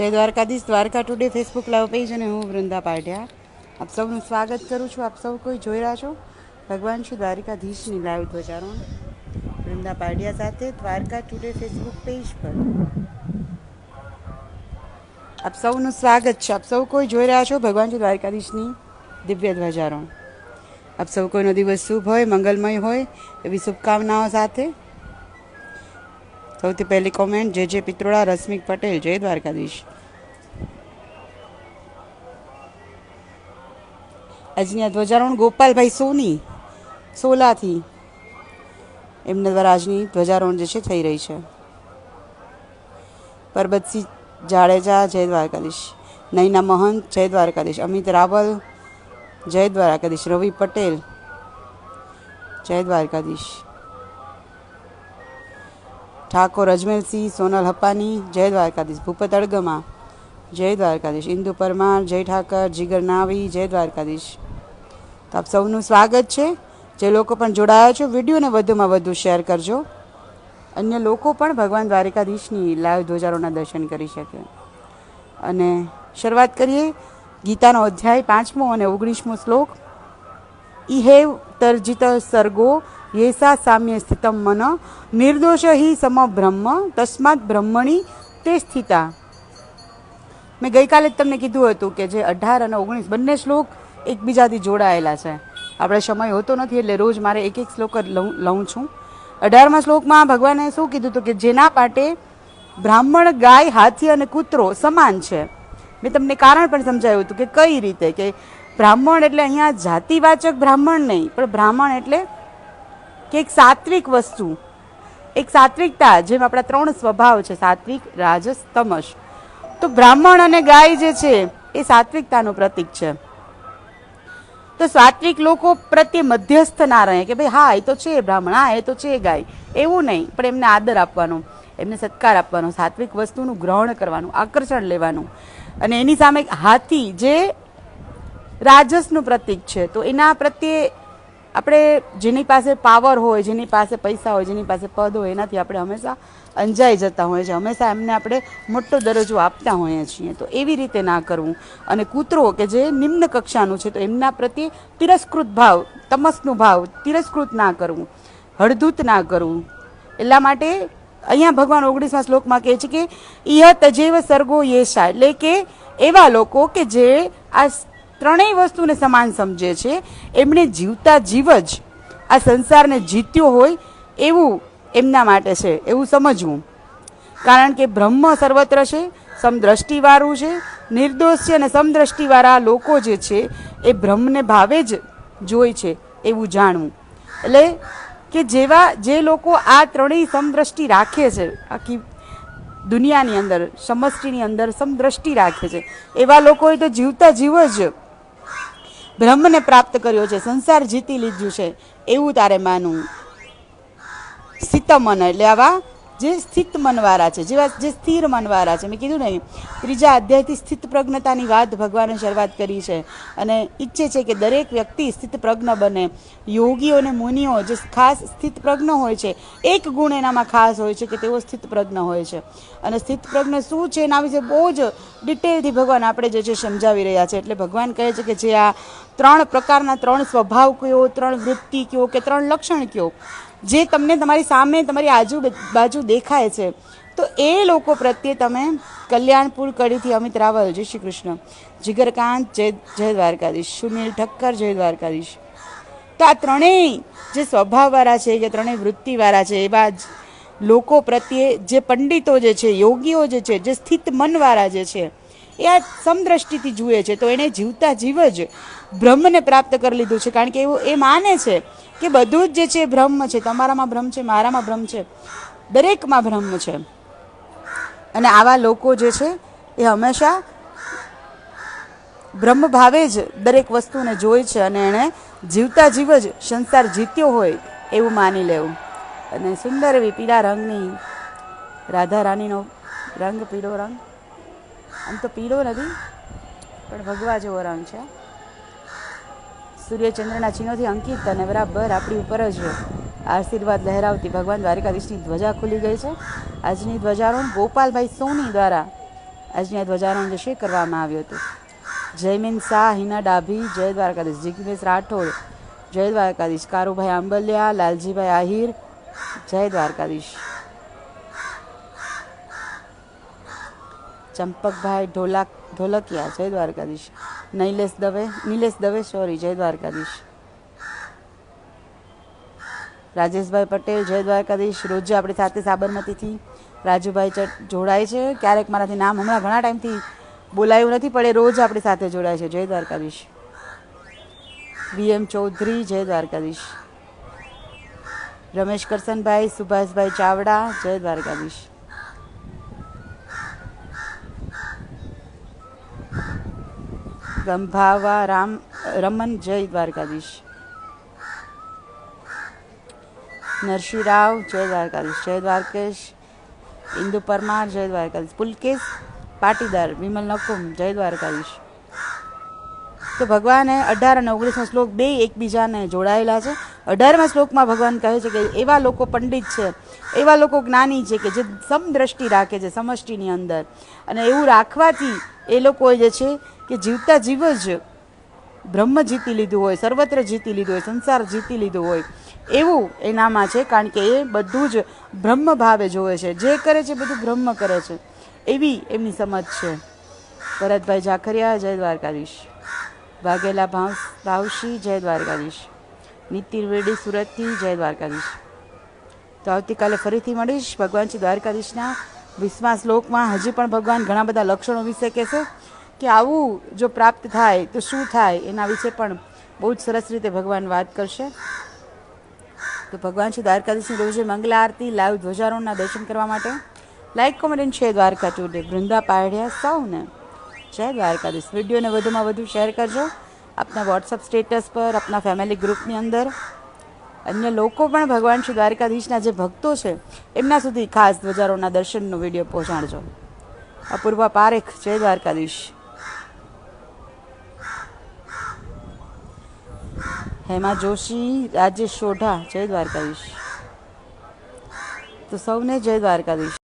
જય Dwarkadhish, Dwarka today Facebook live page અને હું વૃંદા પાટિયા. આપ સૌનું સ્વાગત કરું છું. આપ સૌ કોઈ જોઈ રહ્યા છો? ભગવાન શ્રી દ્વારકાધીશની લાઈવ ધ્વજારોહણ. વૃંદા પાટિયા સાથે દ્વારકા ટુડે ફેસબુક પેજ પર. આપ સૌનું સ્વાગત છે. આપ સૌ કોઈ જોઈ રહ્યા છો? ભગવાન શ્રી દ્વારકાધીશની દિવ્ય ધ્વજારોહણ. આપ સૌ કોઈનો દિવસ શુભ હોય, મંગલમય હોય, એવી શુભકામનાઓ સાથે સૌથી પહેલી કોમેન્ટ જે જે પિત્રોડા, રશ્મિક પટેલ, જય દ્વારકાધીશ. આજની આ ધ્વજારોહણ ગોપાલભાઈ સોની, સોલાથી. એમના દ્વારા આજની ધ્વજારોહણ જે છે થઈ રહી છે. પરબતસિંહ જાડેજા, જય દ્વારકાધીશ. નૈના મહંત, જય દ્વારકાધીશ. અમિત રાવલ, જય દ્વારકાધીશ. રવિ પટેલ, જય દ્વારકાધીશ. ઠાકોર અજમેરસિંહ, સોનલ હપાની જય દ્વારકાધીશ. ભૂપત અડગમા જય દ્વારકાધીશ. ઇન્દુ પરમાર, જય ઠાકર, જીગર નાવી, જય દ્વારકાધીશ. તો આપ સૌનું સ્વાગત છે. જે લોકો પણ જોડાયા છો, વિડીયોને વધુમાં વધુ શેર કરજો. અન્ય લોકો પણ ભગવાન દ્વારકાધીશની લાઈવ ધ્વજારોના દર્શન કરી શકે. અને શરૂઆત કરીએ ગીતાનો અધ્યાય પાંચમો અને ઓગણીસમો શ્લોક. ઇહેવ તર્જિત સર્ગો યેસા સામ્ય સ્થિતમ મન, નિર્દોષ હિ સમ બ્રહ્મ તસ્માત બ્રહ્મણી તે સ્થિતા. મેં ગઈકાલે જ તમને કીધું હતું કે જે અઢાર અને ઓગણીસ બંને શ્લોક એકબીજાથી જોડાયેલા છે. આપણે સમય હોતો નથી એટલે રોજ મારે એક એક શ્લોક જ લઉં છું. અઢારમા શ્લોકમાં ભગવાને શું કીધું હતું કે જેના માટે બ્રાહ્મણ, ગાય, હાથી અને કૂતરો સમાન છે. મેં તમને કારણ પણ સમજાવ્યું હતું કે કઈ રીતે? કે બ્રાહ્મણ એટલે અહીંયા જાતિવાચક બ્રાહ્મણ નહીં, પણ બ્રાહ્મણ એટલે કે એક સાત્વિક વસ્તુ, એક સાત્વિકતા, જેમ આપણા ત્રણ સ્વભાવ છે, સાત્વિક, રાજસ, તમસ. તો બ્રાહ્મણ અને ગાય જે છે, એ સાત્વિકતાનું પ્રતીક છે. તો સાત્વિક લોકો પ્રત્યે મધ્યસ્થ ના રહે કે ભાઈ, હા, એ તો છે બ્રાહ્મણ, હા, એ તો છે ગાય. એવું નહીં, પણ એમને આદર આપવાનો, એમને સત્કાર આપવાનો, સાત્વિક વસ્તુનું ગ્રહણ કરવાનું, આકર્ષણ લેવાનું. અને એની સામે હાથી જે રાજસનું પ્રતીક છે, તો એના પ્રત્યે આપણે જેની પાસે પાવર હોય, જેની પાસે પૈસા હોય, જેની પાસે પદ હોય, એનાથી આપણે હંમેશા અંજાઈ જતા હોઈએ છીએ. હંમેશા એમને આપણે મોટો દરજ્જો આપતા હોઈએ છીએ. તો એવી રીતે ના કરવું. અને કૂતરો કે જે નિમ્ન કક્ષાનું છે, તો એમના પ્રત્યે તિરસ્કૃત ભાવ, તમસનું ભાવ તિરસ્કૃત ના કરવું. હળધૂત ના કરવું. એટલા માટે અહીંયા ભગવાન ઓગણીસમાં શ્લોકમાં કહે છે કે ઇહ તજેવ સર્ગો યેશા. એટલે કે એવા લોકો કે જે આ ત્રણેય વસ્તુને સમાન સમજે છે. એમણે જીવતા જીવ જ આ સંસારને જીત્યો હોય એવું એમના માટે છે, એવું સમજવું. કારણ કે બ્રહ્મ સર્વત્ર છે, સમદ્રષ્ટિવાળું છે, નિર્દોષ છે અને સમદ્રષ્ટિવાળા લોકો જે છે, એ બ્રહ્મને ભાવે જ જોઈ છે એવું જાણવું. એટલે કે જેવા જે લોકો આ ત્રણેય સમદ્રષ્ટિ રાખે છે, આખી દુનિયાની અંદર, સમષ્ટિની અંદર સમદ્રષ્ટિ રાખે છે, એવા લોકોએ તો જીવતા જીવ જ બ્રહ્મને પ્રાપ્ત કર્યો છે સંસાર જીતી લીધું છે એવું તારે માનવું. સીતમન એટલે આવા જે સ્થિત મનવારા છે, જેવા જે સ્થિર મનવારા છે. મેં કીધું ને, ત્રીજા અધ્યાયથી સ્થિત પ્રજ્ઞતાની વાત ભગવાને શરૂઆત કરી છે અને ઈચ્છે છે કે દરેક વ્યક્તિ સ્થિત પ્રજ્ઞ બને. યોગીઓ અને મુનિઓ જે ખાસ સ્થિત પ્રજ્ઞ હોય છે, એક ગુણ એનામાં ખાસ હોય છે કે તેઓ સ્થિત પ્રજ્ઞ હોય છે. અને સ્થિત પ્રજ્ઞ શું છે એના વિશે બહુ જ ડિટેલથી ભગવાન આપણે જે છે સમજાવી રહ્યા છે. એટલે ભગવાન કહે છે કે જે આ ત્રણ પ્રકારના ત્રણ સ્વભાવ કયો, ત્રણ વૃત્તિ કયો કે ત્રણ લક્ષણ કયો જે તમને તમારી સામે તમારી આજુબાજુ દેખાય છે, તો એ લોકો પ્રત્યે તમે કલ્યાણપુર કડીથી અમિત રાવલ, જય શ્રી કૃષ્ણ. જીગરકાંત, જય જય દ્વારકાધીશ. સુનિલ ઠક્કર, જય દ્વારકાધીશ. તો આ ત્રણેય જે સ્વભાવવાળા છે કે ત્રણેય વૃત્તિવાળા છે, એવા જ લોકો પ્રત્યે જે પંડિતો જે છે, યોગીઓ જે છે, જે સ્થિત મનવાળા જે છે એ આ સમદ્રષ્ટિથી જુએ છે, તો એણે જીવતા જીવ જ બ્રહ્મને પ્રાપ્ત કરી લીધું છે. કારણ કે એવું એ માને છે કે બધું જ જે છે બ્રહ્મ છે. તમારામાં બ્રહ્મ છે, મારામાં બ્રહ્મ છે. દરેકમાં બ્રહ્મ છે. અને આવા લોકો જે છે એ હંમેશા બ્રહ્મ ભાવે જ દરેક વસ્તુને જોઈ છે અને એણે જીવતા જીવ જ સંસાર જીત્યો હોય એવું માની લેવું. અને સુંદર એવી પીળા રંગની રાધા રાણીનો રંગ, પીળો રંગ. આમ તો પીળો નથી, પણ ભગવા જેવો રંગ છે. સૂર્યચંદ્રના ચિહ્નોથી અંકિત અને બરાબર આપણી ઉપર જ આશીર્વાદ લહેરાવતી ભગવાન દ્વારિકાધીશની ધ્વજા ખુલી ગઈ છે. આજની ધ્વજારોહણ ગોપાલભાઈ સોની દ્વારા આજની આ ધ્વજારોહણ જે કરવામાં આવ્યું હતું. જયમીન શાહ, હિના ડાભી, જય દ્વારકાધીશ જિગ્નેશ રાઠોડ, જય દ્વારકાધીશ કારુભાઈ આંબલિયા, લાલજીભાઈ આહિર, જય દ્વારકાધીશ. ચંપકભાઈ ઢોલાક ઢોલકિયા, જય દ્વારકાધીશ. નૈલેશ દવે, નિલેશ દવે સોરી જય દ્વારકાધીશ. રાજેશભાઈ પટેલ, જય દ્વારકાધીશ. રોજ આપણી સાથે સાબરમતીથી રાજુભાઈ જોડાય છે. ક્યારેક મારાથી નામ હમણાં ઘણા ટાઈમથી બોલાયું નથી, પણ એ રોજ આપણી સાથે જોડાય છે. જય દ્વારકાધીશ. વીએમ ચૌધરી, જય દ્વારકાધીશ. રમેશ કરસનભાઈ, સુભાષભાઈ ચાવડા, જય દ્વારકાધીશ. ગંભાવા રામ રમન જય દ્વારકાધીશ નરસિંહરાવ જય દ્વારકાધીશ જય દ્વારકેશ ઇન્દુ પરમાર જય દ્વારકાધીશ પુલકેશ પાટીદાર વિમલ નકુમ જય દ્વારકાધીશ તો ભગવાને અઢાર અને ઓગણીસનો શ્લોક બે એકબીજાને જોડાયેલા છે. અઢારમા શ્લોકમાં ભગવાન કહે છે કે એવા લોકો પંડિત છે, એવા લોકો જ્ઞાની છે કે જે સમદ્રષ્ટિ રાખે છે, સમષ્ટિની અંદર. અને એવું રાખવાથી એ લોકો જે છે કે જીવતા જીવ જ બ્રહ્મ જીતી લીધું હોય, સર્વત્ર જીતી લીધું હોય, સંસાર જીતી લીધું હોય, એવું એનામાં છે, કારણ કે એ બધું જ બ્રહ્મ ભાવે જોવે છે. જે કરે છે બધું બ્રહ્મ કરે છે. એવી એમની સમજ છે. ભરતભાઈ ઝાખરિયા, જય દ્વારકાધીશ. વાઘેલા ભાવ ભાવશી જય દ્વારકાધીશ. નીતિર વેડી, સુરતથી, જય દ્વારકાધીશ. તો આવતીકાલે ફરીથી મળીશ ભગવાન શ્રી દ્વારકાધીશના વીસમા શ્લોકમાં હજી પણ ભગવાન ઘણા બધા લક્ષણો વિશે કહેશે કે આવું જો પ્રાપ્ત થાય, તો શું થાય? એના વિશે પણ બહુ જ સરસ રીતે ભગવાન વાત કરશે. તો ભગવાન શ્રી દ્વારકાધીશની રોજે મંગલા આરતી, લાઈવ ધ્વજારોહણના દર્શન કરવા માટે. Like comment and share Dwarka today Vrinda પાડ્યા સૌને. જય દ્વારકાધીશ. વિડીયોને વધુમાં વધુ શેર કરજો. આપના વોટ્સઅપ સ્ટેટસ પર, આપના ફેમિલી ગ્રુપની અંદર. અન્ય લોકો પણ ભગવાન શ્રી દ્વારકાધીશના જે ભક્તો છે, એમના સુધી ખાસ ધ્વજારોના દર્શનનો વીડિયો પહોંચાડજો. અપૂર્વા પારેખ. જય દ્વારકાધીશ. હેમા જોશી રાજેશ સોઢા જય દ્વારકાધીશ. તો સૌને જય દ્વારકાધીશ.